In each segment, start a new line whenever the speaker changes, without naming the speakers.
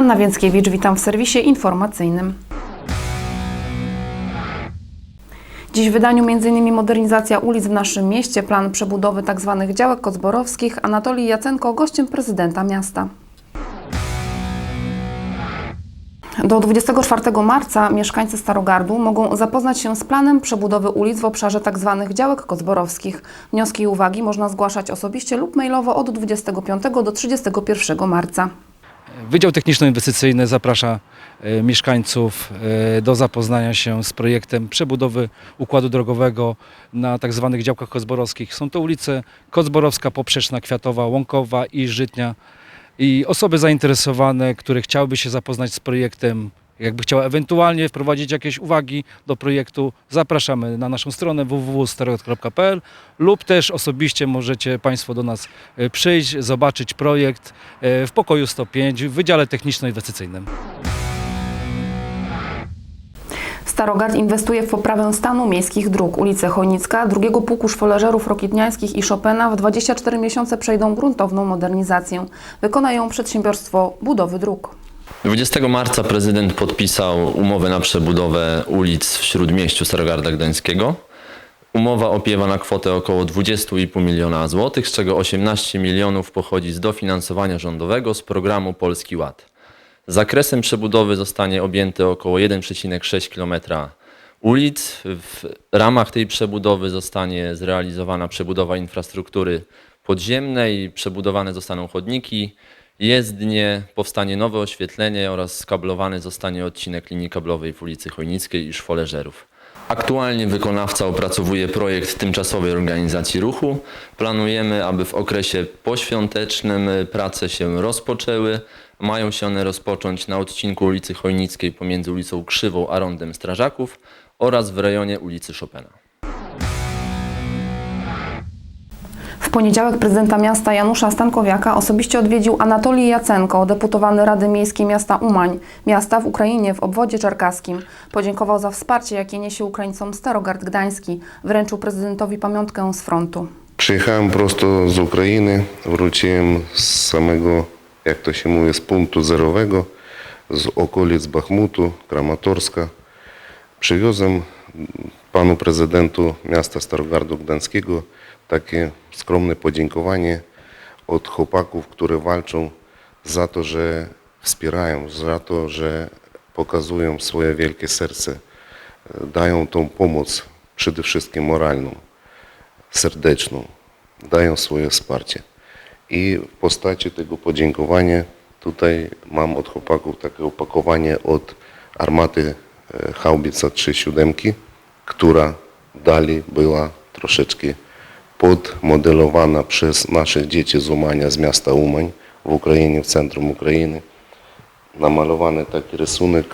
Anna Więckiewicz, witam w serwisie informacyjnym. Dziś w wydaniu m.in. modernizacja ulic w naszym mieście, plan przebudowy tzw. działek kocborowskich, Anatolii Jacenko gościem prezydenta miasta. Do 24 marca mieszkańcy Starogardu mogą zapoznać się z planem przebudowy ulic w obszarze tzw. działek kocborowskich. Wnioski i uwagi można zgłaszać osobiście lub mailowo od 25 do 31 marca.
Wydział Techniczno-Inwestycyjny zaprasza e, mieszkańców e, do zapoznania się z projektem przebudowy układu drogowego na tzw. działkach kocborowskich. Są to ulice Kocborowska, Poprzeczna, Kwiatowa, Łąkowa i Żytnia. I osoby zainteresowane, które chciałyby się zapoznać z projektem, jakby chciały ewentualnie wprowadzić jakieś uwagi do projektu, zapraszamy na naszą stronę www.starogard.pl lub też osobiście możecie Państwo do nas e, przyjść, zobaczyć projekt e, w pokoju 105 w Wydziale Techniczno-Inwestycyjnym.
Starogard inwestuje w poprawę stanu miejskich dróg. Ulice Chojnicka, drugiego pułku szwoleżerów Rokitniańskich i Chopina w 24 miesiące przejdą gruntowną modernizację. Wykona ją przedsiębiorstwo budowy dróg.
20 marca prezydent podpisał umowę na przebudowę ulic w Śródmieściu Starogarda Gdańskiego. Umowa opiewa na kwotę około 20,5 miliona złotych, z czego 18 milionów pochodzi z dofinansowania rządowego z programu Polski Ład. Zakresem przebudowy zostanie objęte około 1,6 km ulic. W ramach tej przebudowy zostanie zrealizowana przebudowa infrastruktury podziemnej, przebudowane zostaną chodniki, jezdnie, powstanie nowe oświetlenie oraz skablowany zostanie odcinek linii kablowej w ulicy Chojnickiej i Szwoleżerów. Aktualnie wykonawca opracowuje projekt tymczasowej organizacji ruchu. Planujemy, aby w okresie poświątecznym prace się rozpoczęły. Mają się one rozpocząć na odcinku ulicy Chojnickiej pomiędzy ulicą Krzywą a Rondem Strażaków oraz w rejonie ulicy Chopina.
W poniedziałek prezydenta miasta Janusza Stankowiaka osobiście odwiedził Anatolij Jacenko, deputowany Rady Miejskiej Miasta Umań, miasta w Ukrainie w obwodzie czerkaskim. Podziękował za wsparcie, jakie niesie Ukraińcom Starogard Gdański. Wręczył prezydentowi pamiątkę z frontu.
Przyjechałem prosto z Ukrainy, wróciłem z samego, jak to się mówi, z punktu zerowego, z okolic Bachmutu, Kramatorska. Przywiozłem panu prezydentu miasta Starogardu Gdańskiego takie skromne podziękowanie od chłopaków, które walczą za to, że wspierają, za to, że pokazują swoje wielkie serce, dają tą pomoc przede wszystkim moralną serdeczną, dają swoje wsparcie. I w postaci tego podziękowania tutaj mam od chłopaków takie opakowanie od armaty e, Haubica 37, która dalej była troszeczkę podmodelowana przez nasze dzieci z Umania, z miasta Umań w Ukrainie, w centrum Ukrainy. Namalowany taki rysunek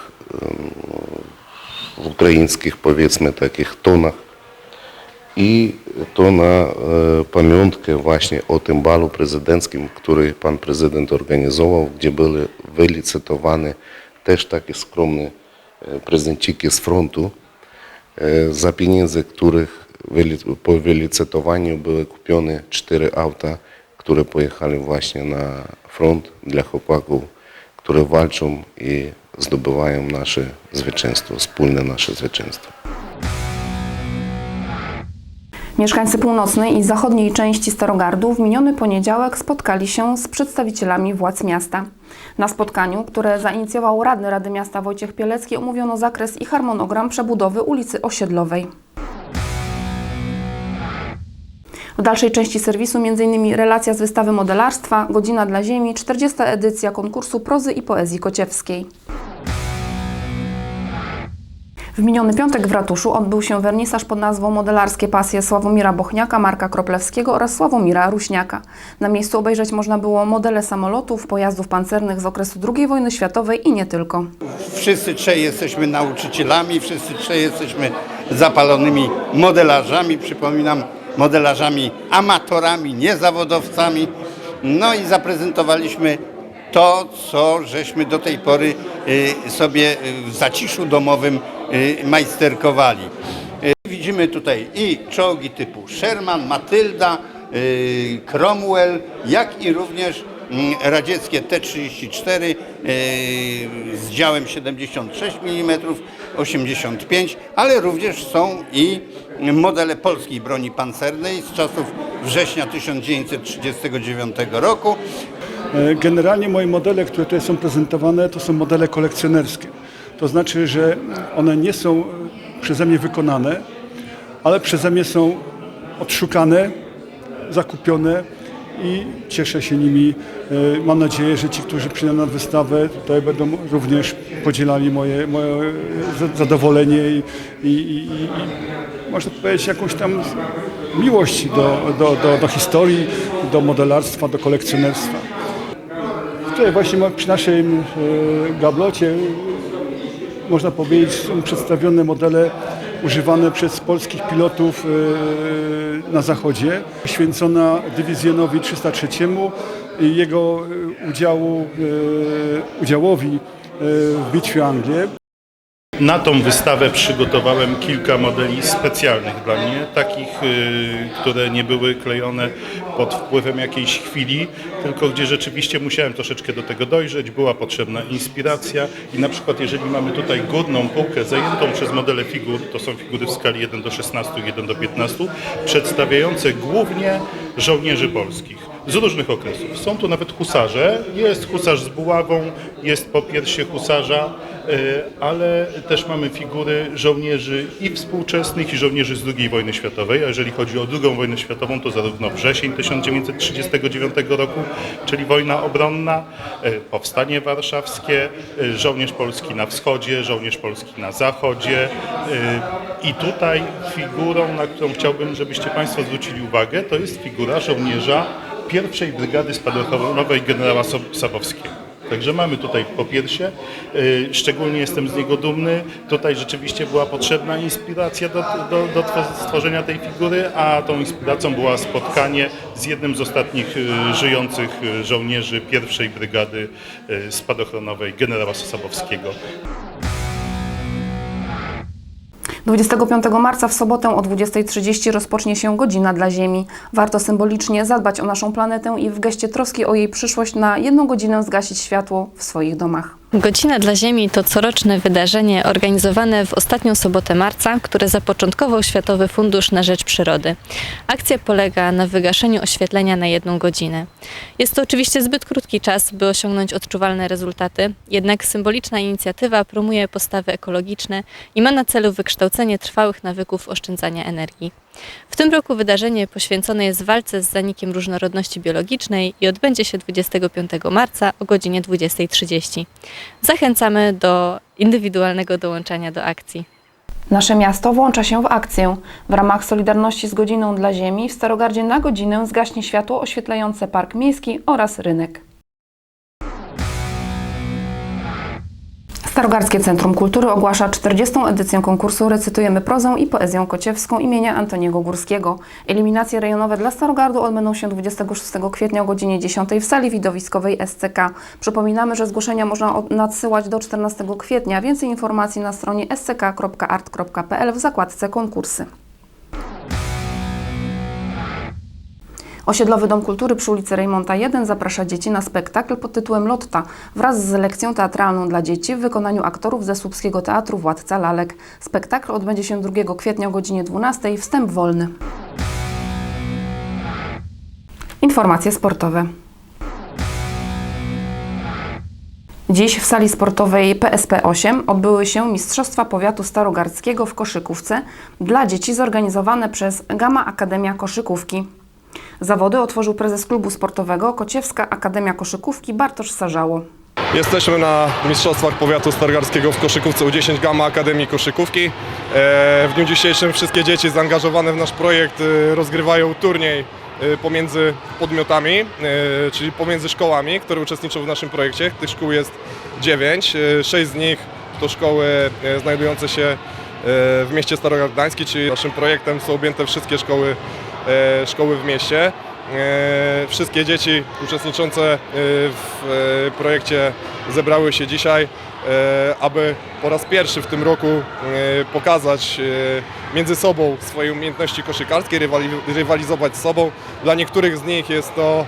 w ukraińskich powiedzmy takich tonach i to na e, pamiątkę właśnie o tym balu prezydenckim, który pan prezydent organizował, gdzie były wylicytowane też takie skromne e, prezenciki z frontu, e, za pieniądze których po wylicytowaniu były kupione cztery auta, które pojechali właśnie na front dla chłopaków, które walczą i zdobywają nasze zwycięstwo, wspólne nasze zwycięstwo.
Mieszkańcy północnej i zachodniej części Starogardu w miniony poniedziałek spotkali się z przedstawicielami władz miasta. Na spotkaniu, które zainicjował radny Rady Miasta Wojciech Pielecki, omówiono zakres i harmonogram przebudowy ulicy Osiedlowej. W dalszej części serwisu m.in. relacja z wystawy modelarstwa, godzina dla ziemi, 40. edycja konkursu prozy i poezji kociewskiej. W miniony piątek w ratuszu odbył się wernisaż pod nazwą Modelarskie pasje Sławomira Bochniaka, Marka Kroplewskiego oraz Sławomira Ruśniaka. Na miejscu obejrzeć można było modele samolotów, pojazdów pancernych z okresu II wojny światowej i nie tylko.
Wszyscy trzej jesteśmy nauczycielami, wszyscy trzej jesteśmy zapalonymi modelarzami. Przypominam, modelarzami amatorami, niezawodowcami. No i zaprezentowaliśmy to, co żeśmy do tej pory y, sobie w zaciszu domowym y, majsterkowali. Y, Widzimy tutaj i czołgi typu Sherman, Matylda, Cromwell, jak i również radzieckie T-34 yy, z działem 76 mm, 85, ale również są i modele polskiej broni pancernej z czasów września 1939 roku.
E, Generalnie moje modele, które tutaj są prezentowane, to są modele kolekcjonerskie. To znaczy, że one nie są e, przeze mnie wykonane, ale przeze mnie są odszukane, zakupione i cieszę się nimi. E, Mam nadzieję, że ci, którzy przyjdą na wystawę, tutaj będą również podzielali moje, moje za- zadowolenie i, i, i, i można powiedzieć jakąś tam miłość do, do, do, do historii, do modelarstwa, do kolekcjonerstwa. Tutaj właśnie przy naszym e, gablocie można powiedzieć są przedstawione modele używane przez polskich pilotów e, na zachodzie, poświęcona dywizjonowi 303 i jego e, udziału, e, udziałowi w bitwie o Anglię.
Na tą wystawę przygotowałem kilka modeli specjalnych dla mnie, takich, które nie były klejone pod wpływem jakiejś chwili, tylko gdzie rzeczywiście musiałem troszeczkę do tego dojrzeć, była potrzebna inspiracja i na przykład jeżeli mamy tutaj górną półkę zajętą przez modele figur, to są figury w skali 1 do 16 i 1 do 15, przedstawiające głównie żołnierzy polskich z różnych okresów. Są tu nawet husarze, jest husarz z buławą, jest po piersie husarza, ale też mamy figury żołnierzy i współczesnych, i żołnierzy z II wojny światowej. A jeżeli chodzi o II wojnę światową, to zarówno wrzesień 1939 roku, czyli wojna obronna, y, powstanie warszawskie, y, żołnierz polski na wschodzie, żołnierz polski na zachodzie. I tutaj figurą, na którą chciałbym, żebyście Państwo zwrócili uwagę, to jest figura żołnierza pierwszej brygady spadochronowej generała Sabowskiego. Także mamy tutaj po piersie, y, szczególnie jestem z niego dumny. Tutaj rzeczywiście była potrzebna inspiracja do, do, do two- stworzenia tej figury, a tą inspiracją była spotkanie z jednym z ostatnich y, żyjących y, żołnierzy pierwszej brygady spadochronowej generała Sabowskiego.
25 marca w sobotę o 20.30 rozpocznie się Godzina dla Ziemi. Warto symbolicznie zadbać o naszą planetę i w geście troski o jej przyszłość na jedną godzinę zgasić światło w swoich domach.
Godzina dla Ziemi to coroczne wydarzenie organizowane w ostatnią sobotę marca, które zapoczątkował Światowy Fundusz na Rzecz Przyrody. Akcja polega na wygaszeniu oświetlenia na jedną godzinę. Jest to oczywiście zbyt krótki czas, by osiągnąć odczuwalne rezultaty, jednak symboliczna inicjatywa promuje postawy ekologiczne i ma na celu wykształcenie trwałych nawyków oszczędzania energii. W tym roku wydarzenie poświęcone jest walce z zanikiem różnorodności biologicznej i odbędzie się 25 marca o godzinie 20.30. Zachęcamy do indywidualnego dołączania do akcji.
Nasze miasto włącza się w akcję. W ramach Solidarności z Godziną dla Ziemi w Starogardzie na godzinę zgaśnie światło oświetlające Park Miejski oraz rynek. Starogardzkie Centrum Kultury ogłasza 40. edycję konkursu Recytujemy prozę i poezję kociewską imienia Antoniego Górskiego. Eliminacje rejonowe dla Starogardu odbędą się 26 kwietnia o godzinie 10 w sali widowiskowej SCK. Przypominamy, że zgłoszenia można nadsyłać do 14 kwietnia. Więcej informacji na stronie sck.art.pl w zakładce konkursy. Osiedlowy Dom Kultury przy ulicy Rejmonta 1 zaprasza dzieci na spektakl pod tytułem Lotta wraz z lekcją teatralną dla dzieci w wykonaniu aktorów ze Słupskiego Teatru Władca Lalek. Spektakl odbędzie się 2 kwietnia o godzinie 12. Wstęp wolny. Informacje sportowe. Dziś w sali sportowej PSP 8 odbyły się Mistrzostwa Powiatu Starogardzkiego w koszykówce dla dzieci zorganizowane przez Gama Akademia Koszykówki. Zawody otworzył prezes klubu sportowego Kociewska Akademia Koszykówki Bartosz Sarzało.
Jesteśmy na Mistrzostwach Powiatu Stargardzkiego w koszykówce U10 Gama Akademii Koszykówki. E, W dniu dzisiejszym wszystkie dzieci zaangażowane w nasz projekt e, rozgrywają turniej e, pomiędzy podmiotami, czyli pomiędzy szkołami, które uczestniczą w naszym projekcie. Tych szkół jest 9, e, 6 z nich to szkoły znajdujące się w mieście Starogard czyli naszym projektem są objęte wszystkie szkoły, e, szkoły w mieście. E, Wszystkie dzieci uczestniczące e, w e, projekcie zebrały się dzisiaj, e, aby po raz pierwszy w tym roku e, pokazać e, między sobą swoje umiejętności koszykarskie, rywali- rywalizować z sobą. Dla niektórych z nich jest to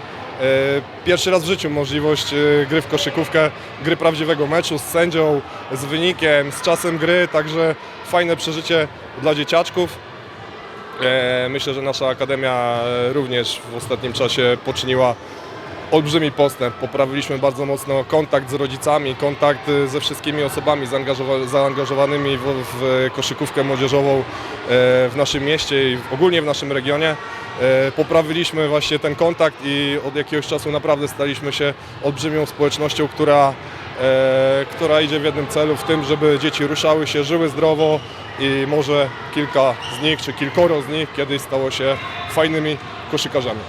Pierwszy raz w życiu możliwość e, gry w koszykówkę, gry prawdziwego meczu z sędzią, z wynikiem, z czasem gry, także fajne przeżycie dla dzieciaczków. E, Myślę, że nasza akademia e, również w ostatnim czasie poczyniła olbrzymi postęp. Poprawiliśmy bardzo mocno kontakt z rodzicami, kontakt e, ze wszystkimi osobami zaangażowa- zaangażowanymi w, w koszykówkę młodzieżową e, w naszym mieście i ogólnie w naszym regionie. E, Poprawiliśmy właśnie ten kontakt i od jakiegoś czasu naprawdę staliśmy się olbrzymią społecznością, która, e, która idzie w jednym celu, w tym, żeby dzieci ruszały się, żyły zdrowo i może kilka z nich, czy kilkoro z nich kiedyś stało się fajnymi koszykarzami.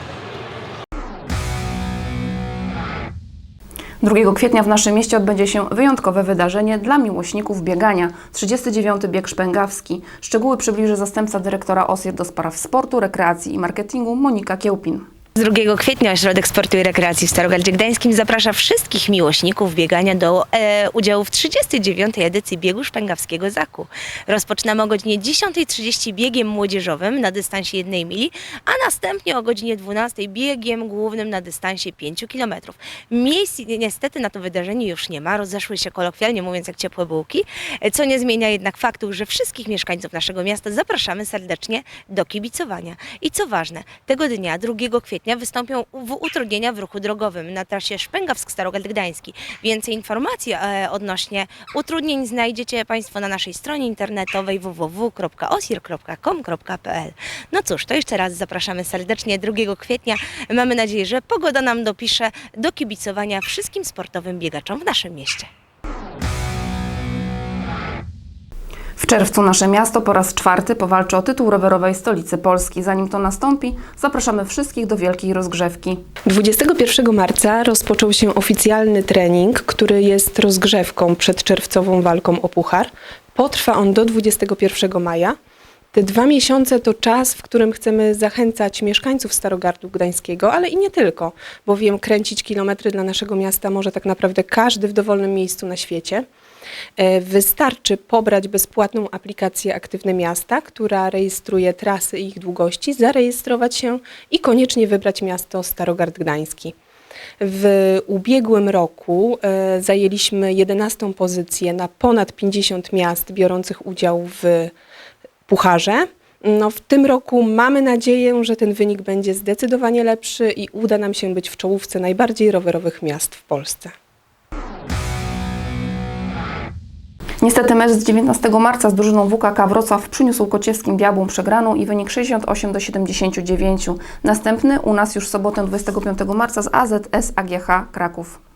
2 kwietnia w naszym mieście odbędzie się wyjątkowe wydarzenie dla miłośników biegania. 39. bieg szpęgawski. Szczegóły przybliży zastępca dyrektora OSIR do spraw sportu, rekreacji i marketingu Monika Kiełpin.
Z 2 kwietnia Ośrodek Sportu i Rekreacji w Starogardzie Gdańskim zaprasza wszystkich miłośników biegania do e, udziału w 39. edycji biegu szpęgawskiego Zaku. Rozpoczynamy o godzinie 10.30 biegiem młodzieżowym na dystansie 1 mili, a następnie o godzinie 12.00 biegiem głównym na dystansie 5 km. Miejsc niestety na to wydarzenie już nie ma, rozeszły się kolokwialnie mówiąc jak ciepłe bułki, e, co nie zmienia jednak faktu, że wszystkich mieszkańców naszego miasta zapraszamy serdecznie do kibicowania. I co ważne, tego dnia, 2 kwietnia, wystąpią w utrudnienia w ruchu drogowym na trasie Szpęgawsk-Starogard Gdański. Więcej informacji e, odnośnie utrudnień znajdziecie Państwo na naszej stronie internetowej www.osir.com.pl. No cóż, to jeszcze raz zapraszamy serdecznie 2 kwietnia. Mamy nadzieję, że pogoda nam dopisze do kibicowania wszystkim sportowym biegaczom w naszym mieście.
Czerwcu nasze miasto po raz czwarty powalczy o tytuł rowerowej stolicy Polski. Zanim to nastąpi, zapraszamy wszystkich do wielkiej rozgrzewki.
21 marca rozpoczął się oficjalny trening, który jest rozgrzewką przed czerwcową walką o puchar. Potrwa on do 21 maja. Te dwa miesiące to czas, w którym chcemy zachęcać mieszkańców Starogardu Gdańskiego, ale i nie tylko, bowiem kręcić kilometry dla naszego miasta może tak naprawdę każdy w dowolnym miejscu na świecie. E, Wystarczy pobrać bezpłatną aplikację Aktywne Miasta, która rejestruje trasy i ich długości, zarejestrować się i koniecznie wybrać miasto Starogard Gdański. W ubiegłym roku e, zajęliśmy 11 pozycję na ponad 50 miast biorących udział w pucharze. No, w tym roku mamy nadzieję, że ten wynik będzie zdecydowanie lepszy i uda nam się być w czołówce najbardziej rowerowych miast w Polsce.
Niestety mecz z 19 marca z drużyną WKK Wrocław przyniósł kociewskim diabłom przegraną i wynik 68 do 79. Następny u nas już sobotę 25 marca z AZS AGH Kraków.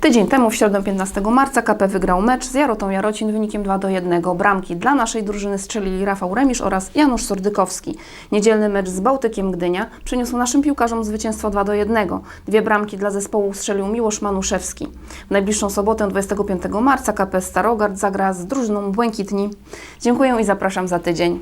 Tydzień temu, w środę 15 marca, KP wygrał mecz z Jarotą Jarocin wynikiem 2 do 1. Bramki dla naszej drużyny strzelili Rafał Remisz oraz Janusz Sordykowski. Niedzielny mecz z Bałtykiem Gdynia przyniósł naszym piłkarzom zwycięstwo 2 do 1. Dwie bramki dla zespołu strzelił Miłosz Manuszewski. W najbliższą sobotę 25 marca KP Starogard zagra z drużyną Błękitni. Dziękuję i zapraszam za tydzień.